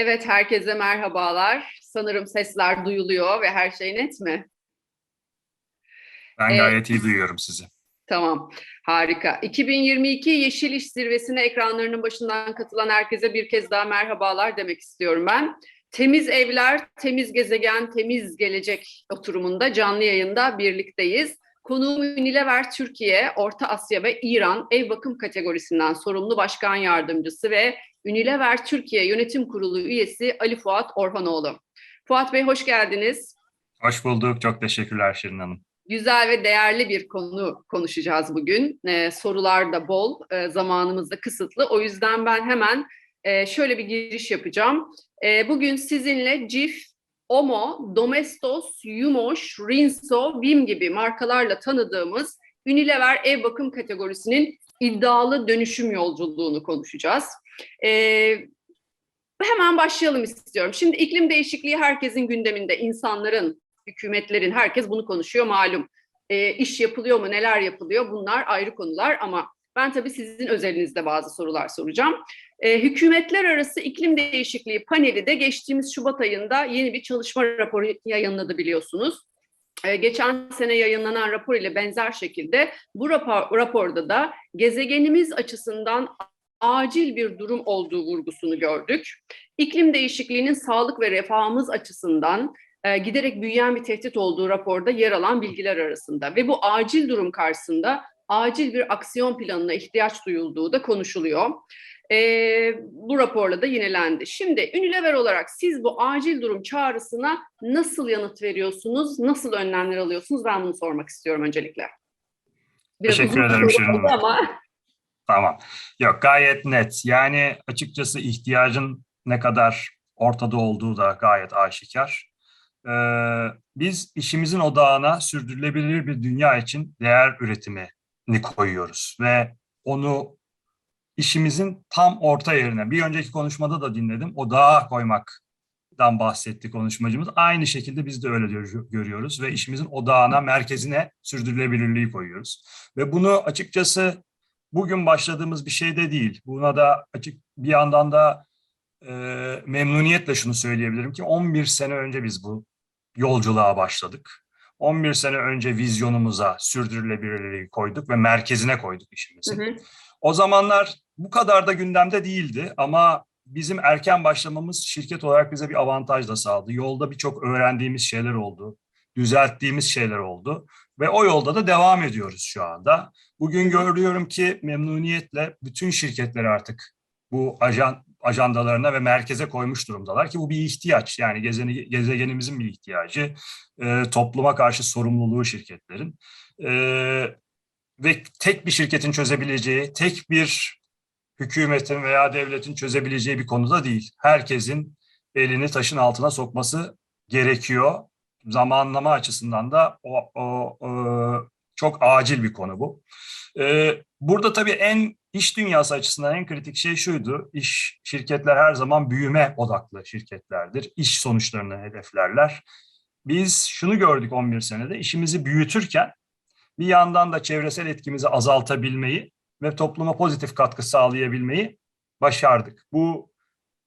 Evet, herkese merhabalar. Sanırım sesler duyuluyor ve her şey net mi? Ben Evet. gayet iyi duyuyorum sizi. Tamam, harika. 2022 Yeşil İş Zirvesi'ne ekranlarının başından katılan herkese bir kez daha merhabalar demek istiyorum ben. Temiz Evler, Temiz Gezegen, Temiz Gelecek oturumunda canlı yayında birlikteyiz. Konuğum Unilever Türkiye, Orta Asya ve İran ev bakım kategorisinden sorumlu başkan yardımcısı ve Unilever Türkiye Yönetim Kurulu üyesi Ali Fuat Orhanoğlu. Fuat Bey hoş geldiniz. Hoş bulduk. Çok teşekkürler Şirin Hanım. Güzel ve değerli bir konu konuşacağız bugün. Ee, sorular da bol, e, zamanımız da kısıtlı. O yüzden ben hemen e, şöyle bir giriş yapacağım. E, bugün sizinle Cif, Omo, Domestos, Yumoş, Rinso, Vim gibi markalarla tanıdığımız Unilever ev bakım kategorisinin iddialı dönüşüm yolculuğunu konuşacağız. E, hemen başlayalım istiyorum. Şimdi iklim değişikliği herkesin gündeminde, insanların, hükümetlerin, herkes bunu konuşuyor malum. E, iş yapılıyor mu, neler yapılıyor bunlar ayrı konular ama ben tabii sizin özelinizde bazı sorular soracağım. E, hükümetler arası iklim değişikliği paneli de geçtiğimiz Şubat ayında yeni bir çalışma raporu yayınladı biliyorsunuz. E, geçen sene yayınlanan rapor ile benzer şekilde bu rapor, raporda da gezegenimiz açısından acil bir durum olduğu vurgusunu gördük. İklim değişikliğinin sağlık ve refahımız açısından e, giderek büyüyen bir tehdit olduğu raporda yer alan bilgiler arasında ve bu acil durum karşısında acil bir aksiyon planına ihtiyaç duyulduğu da konuşuluyor. E, bu raporla da yinelendi. Şimdi Unilever olarak siz bu acil durum çağrısına nasıl yanıt veriyorsunuz, nasıl önlemler alıyorsunuz? Ben bunu sormak istiyorum öncelikle. Teşekkür uzun bir ederim Şirin Hanım. Ama Tamam. Yok gayet net. Yani açıkçası ihtiyacın ne kadar ortada olduğu da gayet aşikar. Ee, biz işimizin odağına sürdürülebilir bir dünya için değer üretimini koyuyoruz ve onu işimizin tam orta yerine bir önceki konuşmada da dinledim odağa koymaktan bahsetti konuşmacımız. Aynı şekilde biz de öyle görüyoruz ve işimizin odağına, merkezine sürdürülebilirliği koyuyoruz. Ve bunu açıkçası bugün başladığımız bir şey de değil. Buna da açık bir yandan da e, memnuniyetle şunu söyleyebilirim ki 11 sene önce biz bu yolculuğa başladık. 11 sene önce vizyonumuza sürdürülebilirliği koyduk ve merkezine koyduk işimizi. Hı hı. O zamanlar bu kadar da gündemde değildi ama bizim erken başlamamız şirket olarak bize bir avantaj da sağladı. Yolda birçok öğrendiğimiz şeyler oldu, düzelttiğimiz şeyler oldu ve o yolda da devam ediyoruz şu anda. Bugün görüyorum ki memnuniyetle bütün şirketler artık bu ajan, ajandalarına ve merkeze koymuş durumdalar ki bu bir ihtiyaç. Yani gezeni, gezegenimizin bir ihtiyacı, e, topluma karşı sorumluluğu şirketlerin. E, ve tek bir şirketin çözebileceği, tek bir hükümetin veya devletin çözebileceği bir konuda değil. Herkesin elini taşın altına sokması gerekiyor. Zamanlama açısından da o, o, o çok acil bir konu bu. Ee, burada tabii en iş dünyası açısından en kritik şey şuydu. İş şirketler her zaman büyüme odaklı şirketlerdir. İş sonuçlarını hedeflerler. Biz şunu gördük 11 senede işimizi büyütürken bir yandan da çevresel etkimizi azaltabilmeyi ve topluma pozitif katkı sağlayabilmeyi başardık. Bu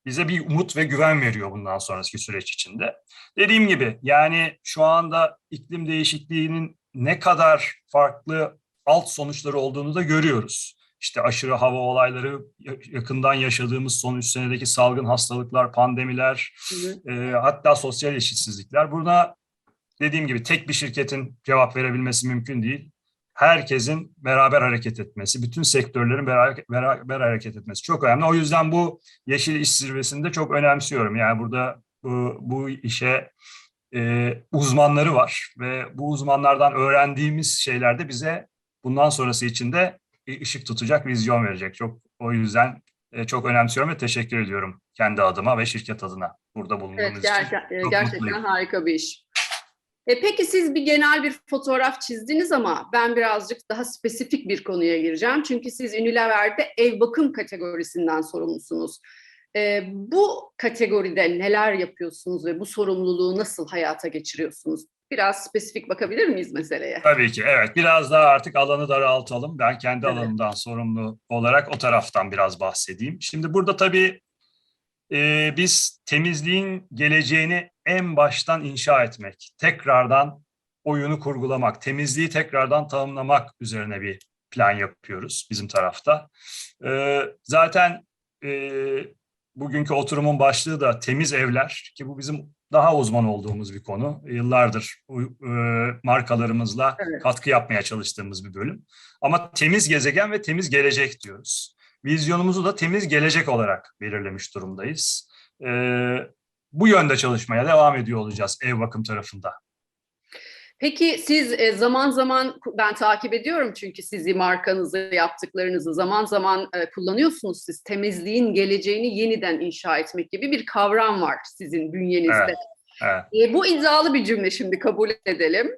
bize bir umut ve güven veriyor bundan sonraki süreç içinde. Dediğim gibi yani şu anda iklim değişikliğinin ne kadar farklı alt sonuçları olduğunu da görüyoruz. İşte aşırı hava olayları, yakından yaşadığımız son üç senedeki salgın hastalıklar, pandemiler, Hı hı. e, hatta sosyal eşitsizlikler. Buna dediğim gibi tek bir şirketin cevap verebilmesi mümkün değil. Herkesin beraber hareket etmesi, bütün sektörlerin beraber, beraber hareket etmesi çok önemli. O yüzden bu Yeşil İş Zirvesi'nde çok önemsiyorum. Yani burada bu, bu işe e, uzmanları var ve bu uzmanlardan öğrendiğimiz şeyler de bize bundan sonrası için de ışık tutacak, vizyon verecek. Çok o yüzden e, çok önemsiyorum ve teşekkür ediyorum kendi adıma ve şirket adına burada bulunduğumuz Evet, için. gerçekten, Çok gerçekten mutluyum. harika bir iş. E, peki siz bir genel bir fotoğraf çizdiniz ama ben birazcık daha spesifik bir konuya gireceğim. Çünkü siz Unilever'de ev bakım kategorisinden sorumlusunuz. E, bu kategoride neler yapıyorsunuz ve bu sorumluluğu nasıl hayata geçiriyorsunuz? Biraz spesifik bakabilir miyiz meseleye? Tabii ki evet. Biraz daha artık alanı daraltalım. Ben kendi Evet. alanımdan sorumlu olarak o taraftan biraz bahsedeyim. Şimdi burada tabii e, biz temizliğin geleceğini en baştan inşa etmek, tekrardan oyunu kurgulamak, temizliği tekrardan tanımlamak üzerine bir plan yapıyoruz bizim tarafta. E, zaten e, bugünkü oturumun başlığı da temiz evler ki bu bizim daha uzman olduğumuz bir konu. Yıllardır e, markalarımızla Evet. katkı yapmaya çalıştığımız bir bölüm. Ama temiz gezegen ve temiz gelecek diyoruz. Vizyonumuzu da temiz gelecek olarak belirlemiş durumdayız. E, bu yönde çalışmaya devam ediyor olacağız ev bakım tarafında. Peki siz e, zaman zaman ben takip ediyorum çünkü sizi markanızı yaptıklarınızı zaman zaman e, kullanıyorsunuz siz temizliğin geleceğini yeniden inşa etmek gibi bir kavram var sizin bünyenizde. Evet. Evet. E, bu iddialı bir cümle şimdi kabul edelim.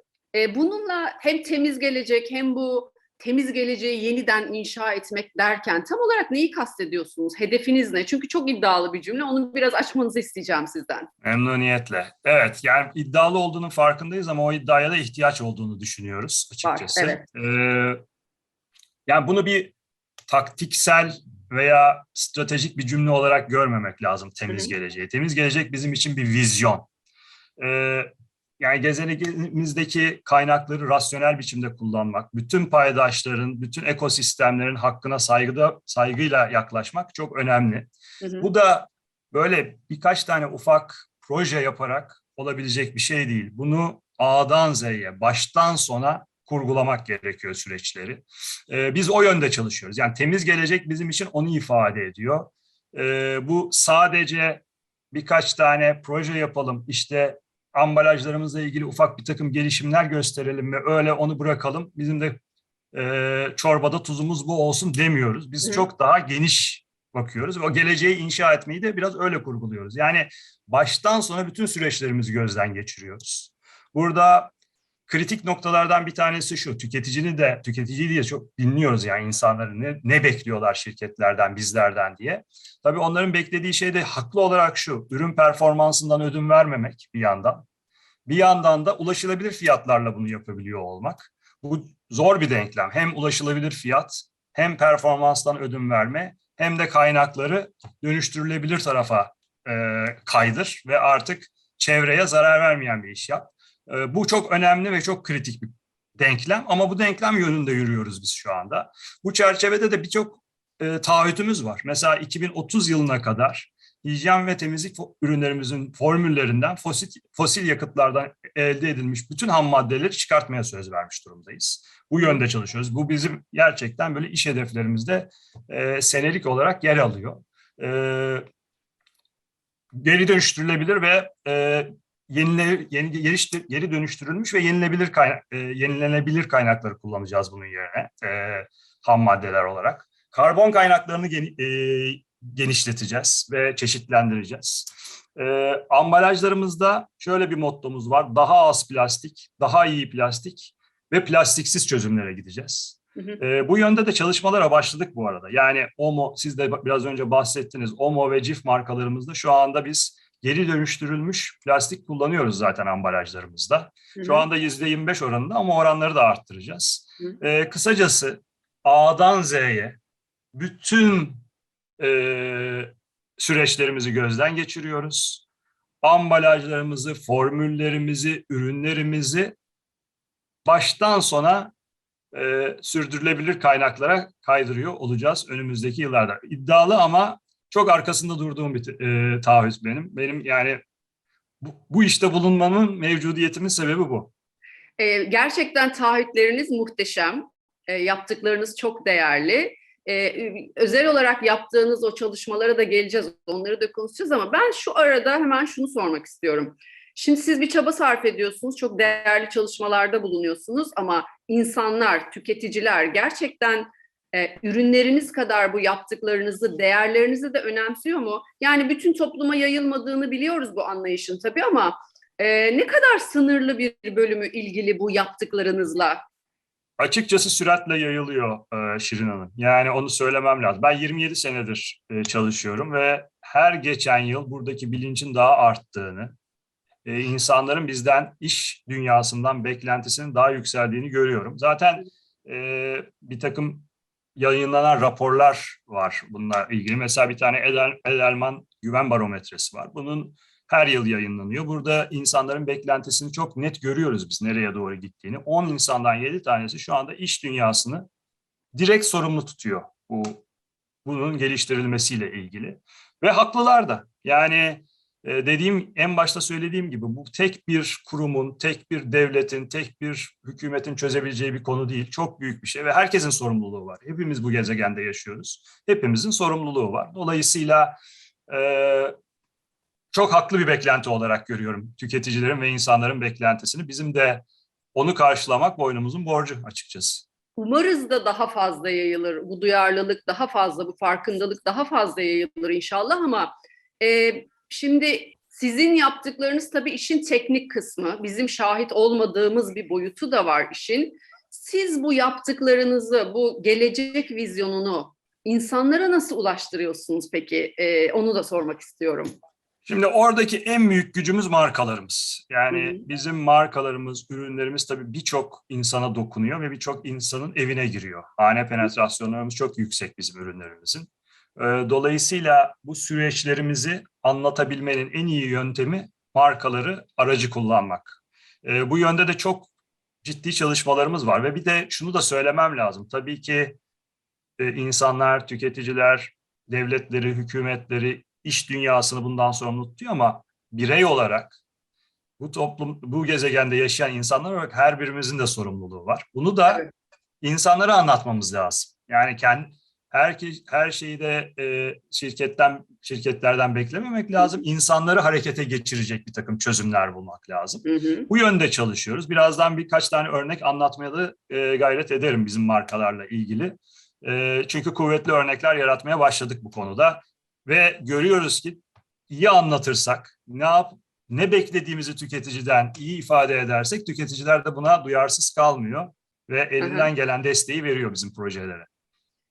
Bununla hem temiz gelecek hem bu temiz geleceği yeniden inşa etmek derken tam olarak neyi kastediyorsunuz? Hedefiniz ne? Çünkü çok iddialı bir cümle. Onu biraz açmanızı isteyeceğim sizden. Memnuniyetle. Evet yani iddialı olduğunun farkındayız ama o iddiaya da ihtiyaç olduğunu düşünüyoruz açıkçası. evet. Ee, yani bunu bir taktiksel veya stratejik bir cümle olarak görmemek lazım temiz geleceği. Temiz gelecek bizim için bir vizyon. Ee, yani gezegenimizdeki kaynakları rasyonel biçimde kullanmak, bütün paydaşların, bütün ekosistemlerin hakkına saygıda saygıyla yaklaşmak çok önemli. Hı hı. Bu da böyle birkaç tane ufak proje yaparak olabilecek bir şey değil. Bunu A'dan Z'ye, baştan sona kurgulamak gerekiyor süreçleri. Ee, biz o yönde çalışıyoruz. Yani temiz gelecek bizim için onu ifade ediyor. Ee, bu sadece birkaç tane proje yapalım, işte ambalajlarımızla ilgili ufak bir takım gelişimler gösterelim ve öyle onu bırakalım. Bizim de e, çorbada tuzumuz bu olsun demiyoruz. Biz Hı. çok daha geniş bakıyoruz ve o geleceği inşa etmeyi de biraz öyle kurguluyoruz. Yani baştan sona bütün süreçlerimizi gözden geçiriyoruz. Burada kritik noktalardan bir tanesi şu, tüketicini de, tüketiciyi diye çok dinliyoruz yani insanların ne, ne bekliyorlar şirketlerden, bizlerden diye. Tabii onların beklediği şey de haklı olarak şu, ürün performansından ödün vermemek bir yandan. Bir yandan da ulaşılabilir fiyatlarla bunu yapabiliyor olmak. Bu zor bir denklem. Hem ulaşılabilir fiyat, hem performanstan ödün verme, hem de kaynakları dönüştürülebilir tarafa e, kaydır ve artık çevreye zarar vermeyen bir iş yap. E, bu çok önemli ve çok kritik bir denklem ama bu denklem yönünde yürüyoruz biz şu anda. Bu çerçevede de birçok e, taahhütümüz var. Mesela 2030 yılına kadar hijyen ve temizlik ürünlerimizin formüllerinden fosil, fosil yakıtlardan elde edilmiş bütün ham maddeleri çıkartmaya söz vermiş durumdayız. Bu yönde çalışıyoruz. Bu bizim gerçekten böyle iş hedeflerimizde e, senelik olarak yer alıyor. E, geri dönüştürülebilir ve e, yenile, yeni, geri, geri dönüştürülmüş ve yenilebilir kaynak, e, yenilenebilir kaynakları kullanacağız bunun yerine e, ham maddeler olarak. Karbon kaynaklarını geni, e, genişleteceğiz ve çeşitlendireceğiz. E, ambalajlarımızda şöyle bir mottomuz var. Daha az plastik, daha iyi plastik ve plastiksiz çözümlere gideceğiz. Hı hı. E, bu yönde de çalışmalara başladık bu arada. Yani Omo, siz de biraz önce bahsettiniz. Omo ve Cif markalarımızda şu anda biz geri dönüştürülmüş plastik kullanıyoruz zaten ambalajlarımızda. Hı Şu anda %25 oranında ama oranları da arttıracağız. Hı. E, kısacası A'dan Z'ye bütün e, süreçlerimizi gözden geçiriyoruz. Ambalajlarımızı, formüllerimizi, ürünlerimizi baştan sona e, sürdürülebilir kaynaklara kaydırıyor olacağız önümüzdeki yıllarda. İddialı ama çok arkasında durduğum bir e, taahhüt benim. Benim yani bu, bu işte bulunmanın mevcudiyetimin sebebi bu. E, gerçekten taahhütleriniz muhteşem. E, yaptıklarınız çok değerli. E, özel olarak yaptığınız o çalışmalara da geleceğiz. Onları da konuşacağız ama ben şu arada hemen şunu sormak istiyorum. Şimdi siz bir çaba sarf ediyorsunuz, çok değerli çalışmalarda bulunuyorsunuz ama insanlar, tüketiciler gerçekten e, ürünleriniz kadar bu yaptıklarınızı, değerlerinizi de önemsiyor mu? Yani bütün topluma yayılmadığını biliyoruz bu anlayışın tabii ama e, ne kadar sınırlı bir bölümü ilgili bu yaptıklarınızla? Açıkçası süratle yayılıyor e, Şirin Hanım. Yani onu söylemem lazım. Ben 27 senedir e, çalışıyorum ve her geçen yıl buradaki bilincin daha arttığını, e, insanların bizden iş dünyasından beklentisinin daha yükseldiğini görüyorum. Zaten e, bir takım yayınlanan raporlar var bununla ilgili. Mesela bir tane Edel, Edelman güven barometresi var. Bunun her yıl yayınlanıyor. Burada insanların beklentisini çok net görüyoruz biz nereye doğru gittiğini. 10 insandan 7 tanesi şu anda iş dünyasını direkt sorumlu tutuyor bu bunun geliştirilmesiyle ilgili. Ve haklılar da. Yani dediğim en başta söylediğim gibi bu tek bir kurumun, tek bir devletin, tek bir hükümetin çözebileceği bir konu değil. Çok büyük bir şey ve herkesin sorumluluğu var. Hepimiz bu gezegende yaşıyoruz. Hepimizin sorumluluğu var. Dolayısıyla e, çok haklı bir beklenti olarak görüyorum tüketicilerin ve insanların beklentisini. Bizim de onu karşılamak boynumuzun borcu açıkçası. Umarız da daha fazla yayılır. Bu duyarlılık daha fazla, bu farkındalık daha fazla yayılır inşallah ama e, şimdi sizin yaptıklarınız tabii işin teknik kısmı. Bizim şahit olmadığımız bir boyutu da var işin. Siz bu yaptıklarınızı, bu gelecek vizyonunu insanlara nasıl ulaştırıyorsunuz peki? E, onu da sormak istiyorum. Şimdi oradaki en büyük gücümüz markalarımız. Yani Hı hı. bizim markalarımız, ürünlerimiz tabii birçok insana dokunuyor ve birçok insanın evine giriyor. Hane penetrasyonlarımız çok yüksek bizim ürünlerimizin. Ee, Dolayısıyla bu süreçlerimizi anlatabilmenin en iyi yöntemi markaları aracı kullanmak. Ee, Bu yönde de çok ciddi çalışmalarımız var ve bir de şunu da söylemem lazım. Tabii ki e, insanlar, tüketiciler, devletleri, hükümetleri, iş dünyasını bundan sorumlu tutuyor ama birey olarak bu toplum, bu gezegende yaşayan insanlar olarak her birimizin de sorumluluğu var. Bunu da Evet. insanlara anlatmamız lazım. Yani kendi herkes her şeyi de e, şirketten şirketlerden beklememek lazım. İnsanları harekete geçirecek bir takım çözümler bulmak lazım. Hı hı. Bu yönde çalışıyoruz. Birazdan birkaç tane örnek anlatmaya da e, gayret ederim bizim markalarla ilgili. E, çünkü kuvvetli örnekler yaratmaya başladık bu konuda ve görüyoruz ki iyi anlatırsak, ne yap ne beklediğimizi tüketiciden iyi ifade edersek tüketiciler de buna duyarsız kalmıyor ve elinden gelen desteği veriyor bizim projelere.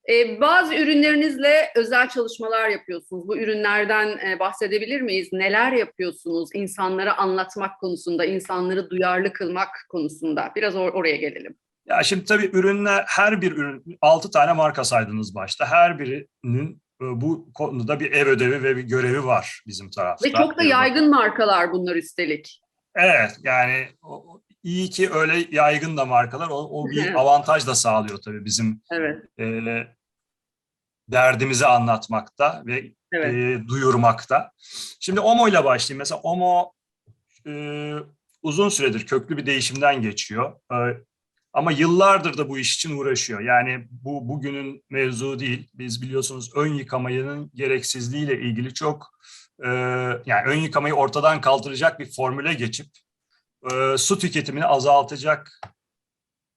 Ee, bazı ürünlerinizle özel çalışmalar yapıyorsunuz. Bu ürünlerden e, bahsedebilir miyiz? Neler yapıyorsunuz insanlara anlatmak konusunda, insanları duyarlı kılmak konusunda? Biraz or- oraya gelelim. Ya şimdi tabii ürünler her bir ürün 6 tane marka saydınız başta. Her birinin e, bu konuda bir ev ödevi ve bir görevi var bizim tarafta. Ve çok da yaygın markalar bunlar üstelik. Evet yani iyi ki öyle yaygın da markalar o, o bir Evet. avantaj da sağlıyor tabii bizim Evet, e, derdimizi anlatmakta ve evet. e, duyurmakta. Şimdi Omo ile başlayayım. Mesela Omo e, uzun süredir köklü bir değişimden geçiyor. E, ama yıllardır da bu iş için uğraşıyor. Yani bu bugünün mevzu değil. Biz biliyorsunuz ön yıkamanın gereksizliğiyle ilgili çok e, yani ön yıkamayı ortadan kaldıracak bir formüle geçip e, su tüketimini azaltacak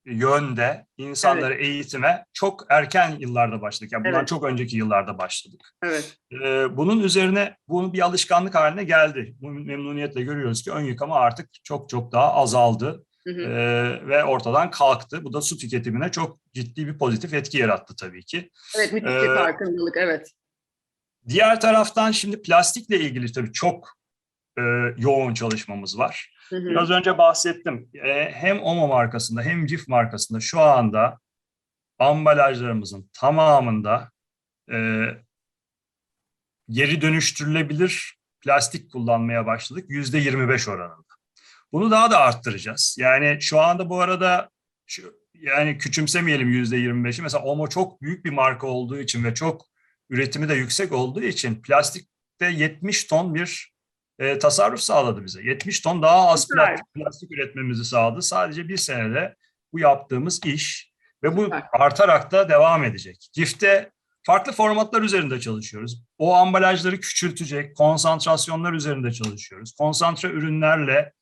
yönde insanları eğitime çok erken yıllarda başladık. Yani bundan Evet. çok önceki yıllarda başladık. Evet, Ee, bunun üzerine bu bir alışkanlık haline geldi. Bu memnuniyetle görüyoruz ki ön yıkama artık çok çok daha azaldı Hı hı. ee, ve ortadan kalktı. Bu da su tüketimine çok ciddi bir pozitif etki yarattı tabii ki. evet müthiş bir Ee, farkındalık, evet. Diğer taraftan şimdi plastikle ilgili tabii çok e, yoğun çalışmamız var. Hı hı. Biraz önce bahsettim. Ee, hem Omo markasında hem Cif markasında şu anda ambalajlarımızın tamamında e, geri dönüştürülebilir plastik kullanmaya başladık yüzde 25 oranında. Bunu daha da arttıracağız. Yani şu anda bu arada şu, yani küçümsemeyelim yüzde 25'i. Mesela Omo çok büyük bir marka olduğu için ve çok üretimi de yüksek olduğu için plastikte 70 ton bir e, tasarruf sağladı bize. 70 ton daha az plastik, plastik üretmemizi sağladı. Sadece bir senede bu yaptığımız iş ve bu artarak da devam edecek. Gifte farklı formatlar üzerinde çalışıyoruz. O ambalajları küçültecek konsantrasyonlar üzerinde çalışıyoruz. Konsantre ürünlerle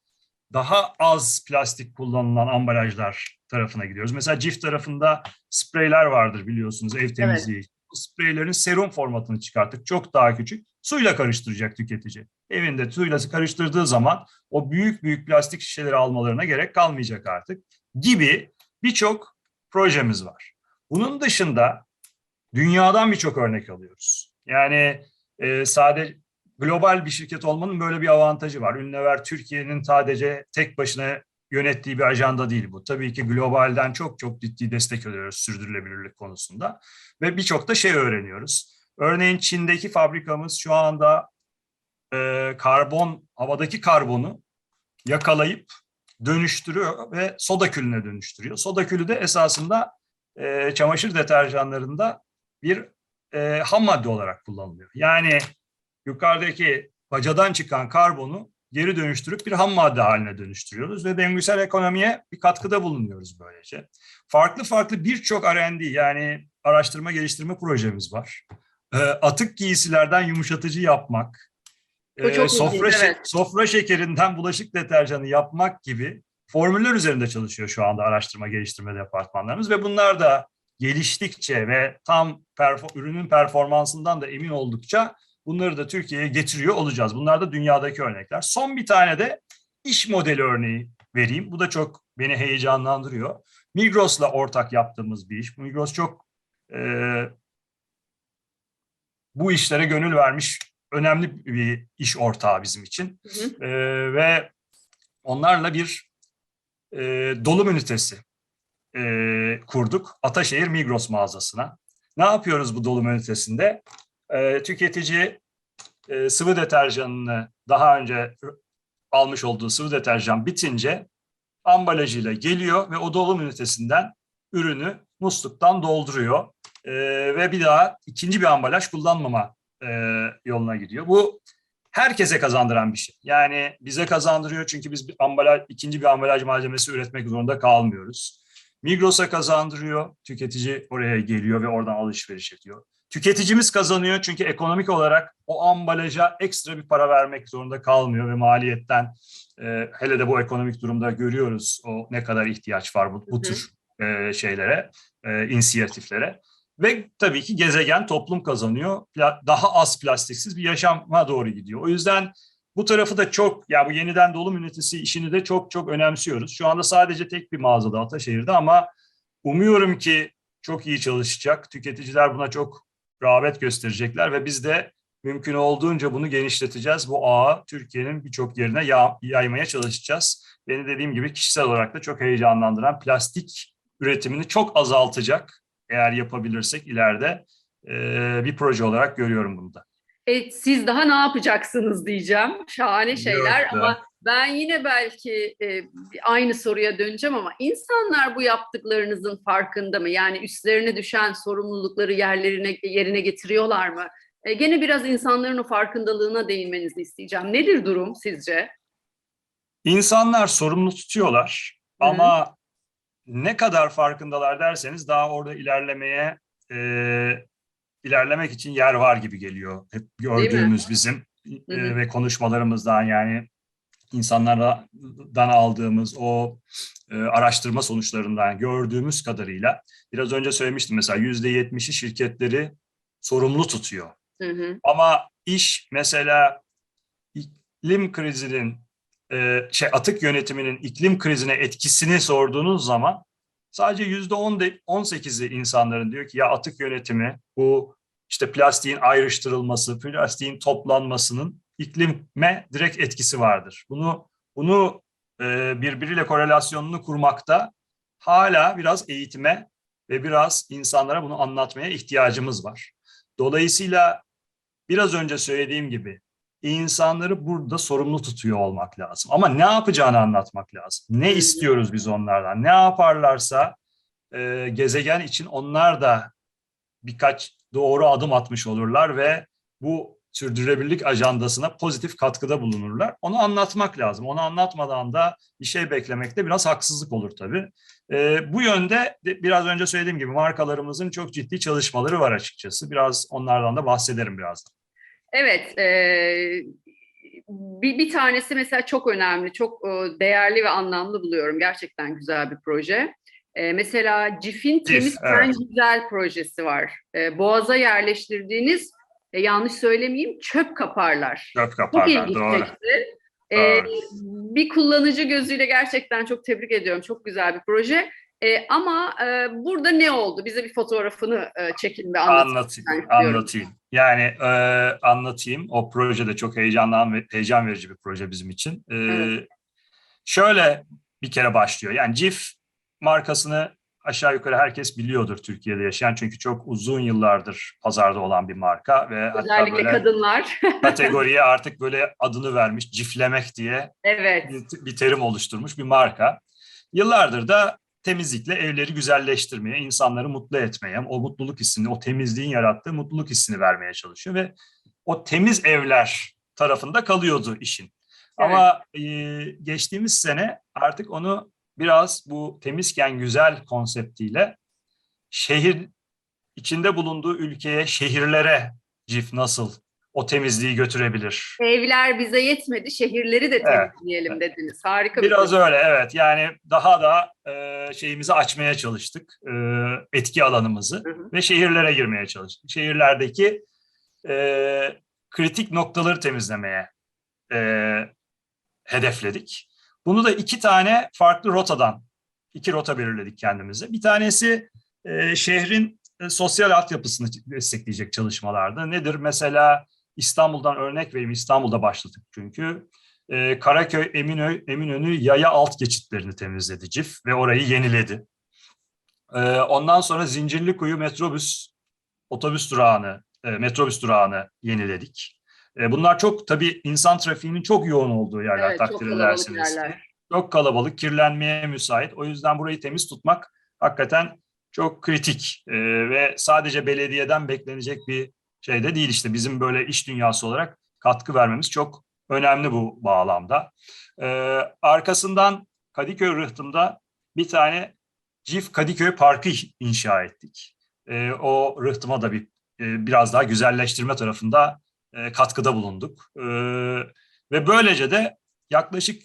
daha az plastik kullanılan ambalajlar tarafına gidiyoruz. Mesela Cif tarafında spreyler vardır biliyorsunuz ev temizliği. Bu spreylerin serum formatını çıkarttık. Çok daha küçük. Suyla karıştıracak tüketici. Evinde suyla karıştırdığı zaman o büyük büyük plastik şişeleri almalarına gerek kalmayacak artık gibi birçok projemiz var. Bunun dışında dünyadan birçok örnek alıyoruz. Yani e, sadece global bir şirket olmanın böyle bir avantajı var. Ünlever Türkiye'nin sadece tek başına yönettiği bir ajanda değil bu. Tabii ki globalden çok çok ciddi destek alıyoruz sürdürülebilirlik konusunda ve birçok da şey öğreniyoruz. Örneğin Çin'deki fabrikamız şu anda e, karbon, havadaki karbonu yakalayıp dönüştürüyor ve soda külüne dönüştürüyor. Soda külü de esasında e, çamaşır deterjanlarında bir e, ham madde olarak kullanılıyor. Yani yukarıdaki bacadan çıkan karbonu geri dönüştürüp bir ham madde haline dönüştürüyoruz ve döngüsel ekonomiye bir katkıda bulunuyoruz böylece. Farklı farklı birçok R&D yani araştırma geliştirme projemiz var. E, atık giysilerden yumuşatıcı yapmak, e, sofra, ilginç, evet. sofra şekerinden bulaşık deterjanı yapmak gibi formüller üzerinde çalışıyor şu anda araştırma geliştirme departmanlarımız ve bunlar da geliştikçe ve tam perfo- ürünün performansından da emin oldukça bunları da Türkiye'ye getiriyor olacağız. Bunlar da dünyadaki örnekler. Son bir tane de iş modeli örneği vereyim. Bu da çok beni heyecanlandırıyor. Migros'la ortak yaptığımız bir iş. Migros çok e, bu işlere gönül vermiş önemli bir iş ortağı bizim için. Hı hı. E, ve onlarla bir e, dolum ünitesi e, kurduk Ataşehir Migros mağazasına. Ne yapıyoruz bu dolum ünitesinde? E, tüketici e, sıvı deterjanını daha önce almış olduğu sıvı deterjan bitince ambalajıyla geliyor ve o dolum ünitesinden ürünü musluktan dolduruyor E, ve bir daha ikinci bir ambalaj kullanmama e, yoluna gidiyor. Bu herkese kazandıran bir şey. Yani bize kazandırıyor çünkü biz bir ambalaj, ikinci bir ambalaj malzemesi üretmek zorunda kalmıyoruz. Migros'a kazandırıyor, tüketici oraya geliyor ve oradan alışveriş ediyor. Tüketicimiz kazanıyor çünkü ekonomik olarak o ambalaja ekstra bir para vermek zorunda kalmıyor ve maliyetten e, hele de bu ekonomik durumda görüyoruz o ne kadar ihtiyaç var bu, bu tür e, şeylere, e, inisiyatiflere. Ve tabii ki gezegen toplum kazanıyor. Daha az plastiksiz bir yaşama doğru gidiyor. O yüzden bu tarafı da çok, ya bu yeniden dolum ünitesi işini de çok çok önemsiyoruz. Şu anda sadece tek bir mağazada Ataşehir'de ama umuyorum ki çok iyi çalışacak. Tüketiciler buna çok rağbet gösterecekler ve biz de mümkün olduğunca bunu genişleteceğiz. Bu ağı Türkiye'nin birçok yerine ya- yaymaya çalışacağız. Beni dediğim gibi kişisel olarak da çok heyecanlandıran plastik üretimini çok azaltacak eğer yapabilirsek ileride e, bir proje olarak görüyorum bunu da. E, siz daha ne yapacaksınız diyeceğim. Şahane şeyler Yok ama ben yine belki e, aynı soruya döneceğim ama insanlar bu yaptıklarınızın farkında mı? Yani üstlerine düşen sorumlulukları yerlerine yerine getiriyorlar mı? E, gene biraz insanların o farkındalığına değinmenizi isteyeceğim. Nedir durum sizce? İnsanlar sorumlu tutuyorlar Hı ama ne kadar farkındalar derseniz daha orada ilerlemeye e, ilerlemek için yer var gibi geliyor. Hep gördüğümüz bizim e, Hı hı. ve konuşmalarımızdan yani insanlardan aldığımız o e, araştırma sonuçlarından gördüğümüz kadarıyla biraz önce söylemiştim mesela yüzde yetmişi şirketleri sorumlu tutuyor. Hı hı. Ama iş mesela iklim krizinin e, şey atık yönetiminin iklim krizine etkisini sorduğunuz zaman sadece yüzde on 18'i insanların diyor ki ya atık yönetimi bu işte plastiğin ayrıştırılması, plastiğin toplanmasının iklime direkt etkisi vardır. Bunu bunu e, birbiriyle korelasyonunu kurmakta hala biraz eğitime ve biraz insanlara bunu anlatmaya ihtiyacımız var. Dolayısıyla biraz önce söylediğim gibi insanları burada sorumlu tutuyor olmak lazım. Ama ne yapacağını anlatmak lazım. Ne istiyoruz biz onlardan? Ne yaparlarsa e, gezegen için onlar da birkaç doğru adım atmış olurlar ve bu sürdürülebilirlik ajandasına pozitif katkıda bulunurlar. Onu anlatmak lazım. Onu anlatmadan da bir şey beklemekte biraz haksızlık olur tabii. E, bu yönde de biraz önce söylediğim gibi markalarımızın çok ciddi çalışmaları var açıkçası. Biraz onlardan da bahsederim birazdan. Evet, e, bir, bir tanesi mesela çok önemli, çok e, değerli ve anlamlı buluyorum. Gerçekten güzel bir proje. E, mesela CİF'in Temiz Sen evet. Güzel projesi var. E, Boğaz'a yerleştirdiğiniz, e, yanlış söylemeyeyim, çöp kaparlar. Çöp kaparlar ilginç doğru. E, Doğru. bir kullanıcı gözüyle gerçekten çok tebrik ediyorum. Çok güzel bir proje. E, ama e, burada ne oldu? Bize bir fotoğrafını e, çekin ve anlatın. Anlatayım, anlatayım. Yani e, anlatayım. O proje de çok heyecanlan ve heyecan verici bir proje bizim için. E, Evet. Şöyle bir kere başlıyor. Yani Cif markasını aşağı yukarı herkes biliyordur Türkiye'de yaşayan çünkü çok uzun yıllardır pazarda olan bir marka ve hatta Özellikle böyle kadınlar. kategoriye artık böyle adını vermiş ciflemek diye evet. bir, bir terim oluşturmuş bir marka. Yıllardır da temizlikle evleri güzelleştirmeye, insanları mutlu etmeye, o mutluluk hissini, o temizliğin yarattığı mutluluk hissini vermeye çalışıyor ve o temiz evler tarafında kalıyordu işin. Ama e, geçtiğimiz sene artık onu biraz bu temizken güzel konseptiyle şehir içinde bulunduğu ülkeye, şehirlere CIF nasıl o temizliği götürebilir? Evler bize yetmedi, şehirleri de Evet. temizleyelim dediniz. Harika Biraz bir öyle evet. Yani daha da e, şeyimizi açmaya çalıştık. E, etki alanımızı Hı hı. ve şehirlere girmeye çalıştık. Şehirlerdeki e, kritik noktaları temizlemeye e, hedefledik. Bunu da iki tane farklı rotadan, iki rota belirledik kendimize. Bir tanesi e, şehrin e, sosyal altyapısını destekleyecek çalışmalardı. Nedir? Mesela İstanbul'dan örnek vereyim. İstanbul'da başladık çünkü. E, Karaköy, Eminönü, Eminönü yaya alt geçitlerini temizledi CIF ve orayı yeniledi. E, ondan sonra Zincirlikuyu metrobüs otobüs durağını, e, metrobüs durağını yeniledik. E, bunlar çok tabii insan trafiğinin çok yoğun olduğu yerler Evet, çok takdir kalabalık edersiniz. yerler. Çok kalabalık, kirlenmeye müsait. O yüzden burayı temiz tutmak hakikaten çok kritik E, ve sadece belediyeden beklenecek bir şey de değil. İşte bizim böyle iş dünyası olarak katkı vermemiz çok önemli bu bağlamda. E, arkasından Kadıköy Rıhtım'da bir tane CIF Kadıköy Parkı inşa ettik. E, o rıhtıma da bir e, biraz daha güzelleştirme tarafında e, katkıda bulunduk. E, ve böylece de yaklaşık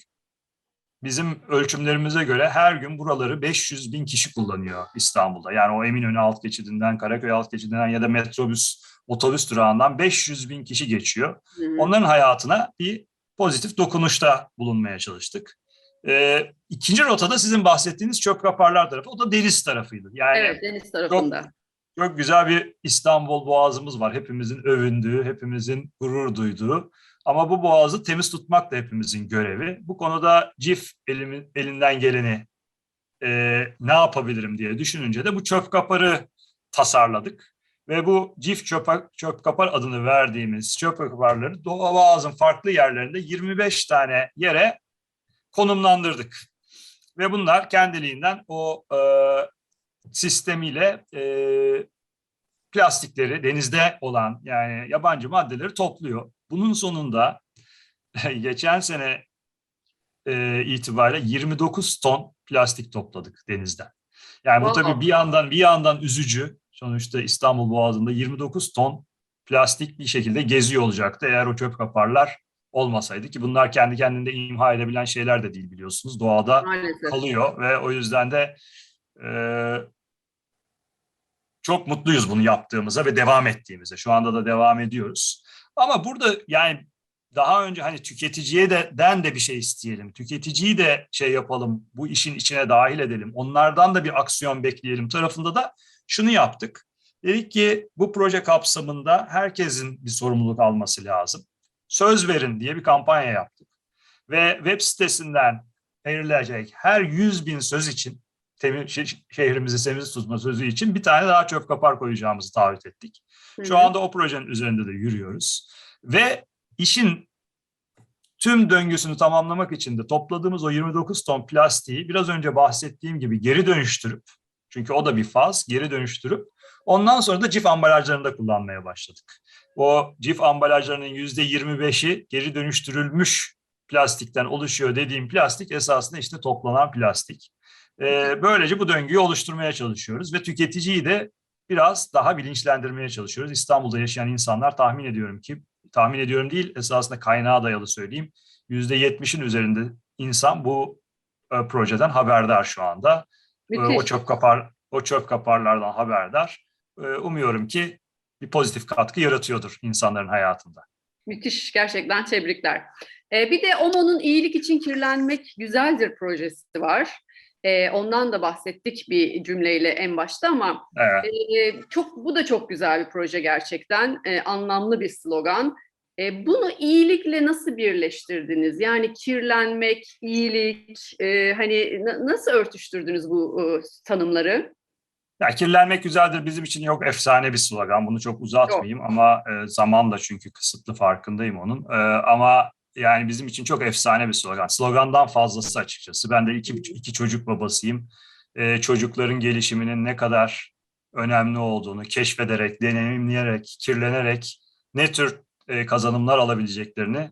bizim ölçümlerimize göre her gün buraları 500 bin kişi kullanıyor İstanbul'da. Yani o Eminönü alt geçidinden, Karaköy alt geçidinden ya da metrobüs, otobüs durağından 500 bin kişi geçiyor. Hı hı. Onların hayatına bir pozitif dokunuşta bulunmaya çalıştık. Ee, ikinci rotada sizin bahsettiğiniz çöp kaparlar tarafı. O da deniz tarafıydı. Yani Evet, deniz tarafında. çok güzel bir İstanbul Boğazımız var. Hepimizin övündüğü, hepimizin gurur duyduğu. Ama bu boğazı temiz tutmak da hepimizin görevi. Bu konuda CIF elimin, elinden geleni e, ne yapabilirim diye düşününce de bu çöp kaparı tasarladık. Ve bu CIF çöp, çöp kapar adını verdiğimiz çöp kaparları Doğu Boğaz'ın farklı yerlerinde 25 tane yere konumlandırdık. Ve bunlar kendiliğinden o e, sistemiyle e, plastikleri denizde olan yani yabancı maddeleri topluyor. Bunun sonunda geçen sene e, itibariyle 29 ton plastik topladık denizden. Yani bu tabii bir yandan bir yandan üzücü. Sonuçta İstanbul Boğazı'nda 29 ton plastik bir şekilde geziyor olacaktı eğer o çöp kaparlar olmasaydı ki bunlar kendi kendinde imha edebilen şeyler de değil biliyorsunuz. Doğada Maalesef. kalıyor ve o yüzden de çok mutluyuz bunu yaptığımıza ve devam ettiğimize. Şu anda da devam ediyoruz. Ama burada yani daha önce hani tüketiciye de den de bir şey isteyelim. Tüketiciyi de şey yapalım, bu işin içine dahil edelim. Onlardan da bir aksiyon bekleyelim tarafında da şunu yaptık. Dedik ki bu proje kapsamında herkesin bir sorumluluk alması lazım. Söz verin diye bir kampanya yaptık. Ve web sitesinden verilecek her 100 bin söz için temiz, şe- şehrimizi temiz tutma sözü için bir tane daha çöp kapar koyacağımızı taahhüt ettik. Hı Şu hı. anda o projenin üzerinde de yürüyoruz. Ve işin tüm döngüsünü tamamlamak için de topladığımız o 29 ton plastiği biraz önce bahsettiğim gibi geri dönüştürüp, çünkü o da bir faz, geri dönüştürüp ondan sonra da cif ambalajlarında kullanmaya başladık. O cif ambalajlarının %25'i geri dönüştürülmüş plastikten oluşuyor dediğim plastik esasında işte toplanan plastik. Ee, böylece bu döngüyü oluşturmaya çalışıyoruz ve tüketiciyi de biraz daha bilinçlendirmeye çalışıyoruz. İstanbul'da yaşayan insanlar tahmin ediyorum ki, tahmin ediyorum değil esasında kaynağa dayalı söyleyeyim. %70'in üzerinde insan bu e, projeden haberdar şu anda. E, Müthiş. o çöp kapar o çöp kaparlardan haberdar. E, umuyorum ki bir pozitif katkı yaratıyordur insanların hayatında. Müthiş, gerçekten tebrikler. Bir de OMO'nun iyilik için kirlenmek güzeldir projesi var. Ee, ondan da bahsettik bir cümleyle en başta ama Evet. e, çok bu da çok güzel bir proje gerçekten. E, anlamlı bir slogan. E, bunu iyilikle nasıl birleştirdiniz? Yani kirlenmek, iyilik, e, hani na- nasıl örtüştürdünüz bu e, tanımları? Ya kirlenmek güzeldir bizim için yok efsane bir slogan. Bunu çok uzatmayayım ama e, zaman da çünkü kısıtlı farkındayım onun. E, ama yani bizim için çok efsane bir slogan. Slogandan fazlası açıkçası. Ben de iki, iki çocuk babasıyım. E, çocukların gelişiminin ne kadar önemli olduğunu keşfederek, deneyimleyerek, kirlenerek ne tür e, kazanımlar alabileceklerini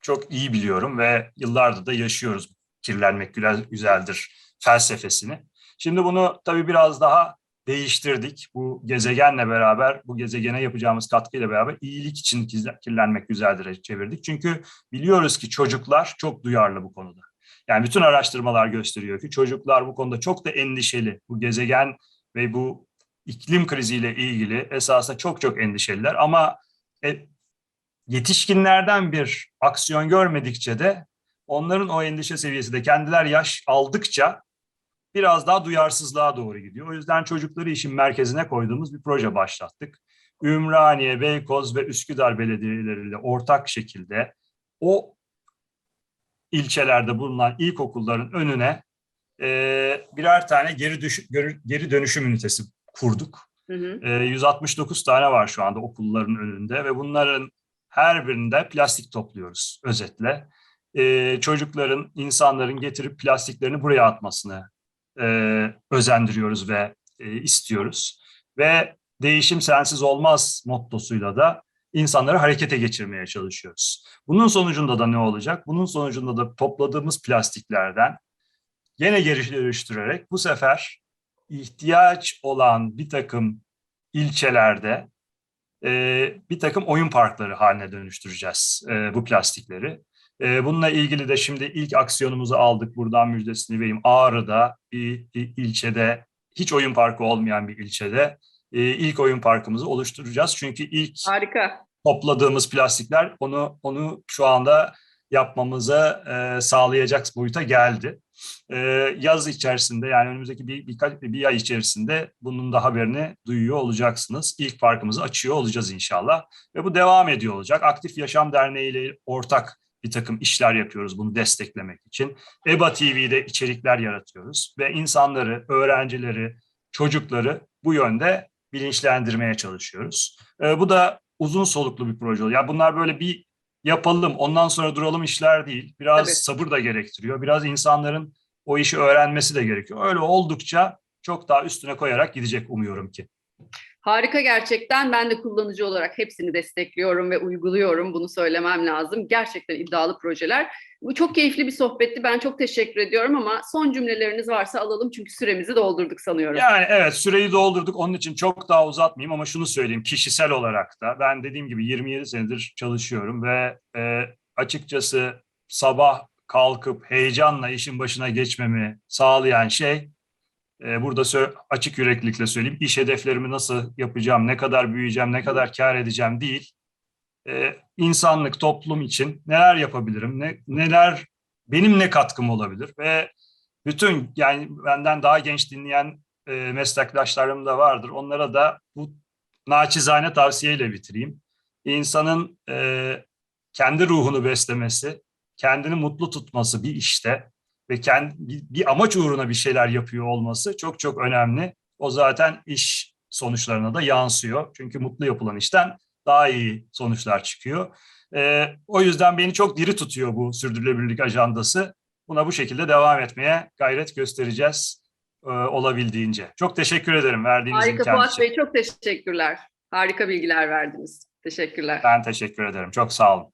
çok iyi biliyorum ve yıllardır da yaşıyoruz kirlenmek güzel, güzeldir felsefesini. Şimdi bunu tabii biraz daha değiştirdik. Bu gezegenle beraber, bu gezegene yapacağımız katkıyla beraber iyilik için kirlenmek güzeldir çevirdik. Çünkü biliyoruz ki çocuklar çok duyarlı bu konuda. Yani bütün araştırmalar gösteriyor ki çocuklar bu konuda çok da endişeli. Bu gezegen ve bu iklim kriziyle ilgili esasında çok çok endişeliler. Ama e, yetişkinlerden bir aksiyon görmedikçe de onların o endişe seviyesi de kendiler yaş aldıkça biraz daha duyarsızlığa doğru gidiyor. O yüzden çocukları işin merkezine koyduğumuz bir proje başlattık. Ümraniye, Beykoz ve Üsküdar belediyeleriyle ortak şekilde o ilçelerde bulunan ilkokulların önüne e, birer tane geri, düş, geri dönüşüm ünitesi kurduk. Hı hı. E, 169 tane var şu anda okulların önünde ve bunların her birinde plastik topluyoruz özetle. E, çocukların, insanların getirip plastiklerini buraya atmasını e, özendiriyoruz ve e, istiyoruz. Ve değişim sensiz olmaz mottosuyla da insanları harekete geçirmeye çalışıyoruz. Bunun sonucunda da ne olacak? Bunun sonucunda da topladığımız plastiklerden yine geri dönüştürerek bu sefer ihtiyaç olan bir takım ilçelerde e, bir takım oyun parkları haline dönüştüreceğiz e, bu plastikleri. E, bununla ilgili de şimdi ilk aksiyonumuzu aldık. Buradan müjdesini vereyim. Ağrı'da bir, bir ilçede, hiç oyun parkı olmayan bir ilçede e, ilk oyun parkımızı oluşturacağız. Çünkü ilk Harika. topladığımız plastikler onu onu şu anda yapmamıza e, sağlayacak boyuta geldi. E, yaz içerisinde yani önümüzdeki bir, birkaç bir ay içerisinde bunun da haberini duyuyor olacaksınız. İlk parkımızı açıyor olacağız inşallah ve bu devam ediyor olacak. Aktif Yaşam Derneği ile ortak bir takım işler yapıyoruz bunu desteklemek için. EBA TV'de içerikler yaratıyoruz ve insanları, öğrencileri, çocukları bu yönde bilinçlendirmeye çalışıyoruz. E, bu da uzun soluklu bir proje oluyor. Yani bunlar böyle bir yapalım, ondan sonra duralım işler değil. Biraz Tabii. sabır da gerektiriyor. Biraz insanların o işi öğrenmesi de gerekiyor. Öyle oldukça çok daha üstüne koyarak gidecek umuyorum ki. Harika gerçekten. Ben de kullanıcı olarak hepsini destekliyorum ve uyguluyorum. Bunu söylemem lazım. Gerçekten iddialı projeler. Bu çok keyifli bir sohbetti. Ben çok teşekkür ediyorum ama son cümleleriniz varsa alalım çünkü süremizi doldurduk sanıyorum. Yani evet süreyi doldurduk. Onun için çok daha uzatmayayım ama şunu söyleyeyim. Kişisel olarak da ben dediğim gibi 27 senedir çalışıyorum ve e, açıkçası sabah kalkıp heyecanla işin başına geçmemi sağlayan şey burada sö- açık yüreklilikle söyleyeyim. iş hedeflerimi nasıl yapacağım, ne kadar büyüyeceğim, ne kadar kar edeceğim değil. E, insanlık, toplum için neler yapabilirim, ne, neler benim ne katkım olabilir ve bütün yani benden daha genç dinleyen e, meslektaşlarım da vardır. Onlara da bu naçizane tavsiyeyle bitireyim. İnsanın e, kendi ruhunu beslemesi, kendini mutlu tutması bir işte ve kendi, bir, amaç uğruna bir şeyler yapıyor olması çok çok önemli. O zaten iş sonuçlarına da yansıyor. Çünkü mutlu yapılan işten daha iyi sonuçlar çıkıyor. E, o yüzden beni çok diri tutuyor bu sürdürülebilirlik ajandası. Buna bu şekilde devam etmeye gayret göstereceğiz e, olabildiğince. Çok teşekkür ederim verdiğiniz Harika imkan Fuat için. Bey çok teşekkürler. Harika bilgiler verdiniz. Teşekkürler. Ben teşekkür ederim. Çok sağ olun.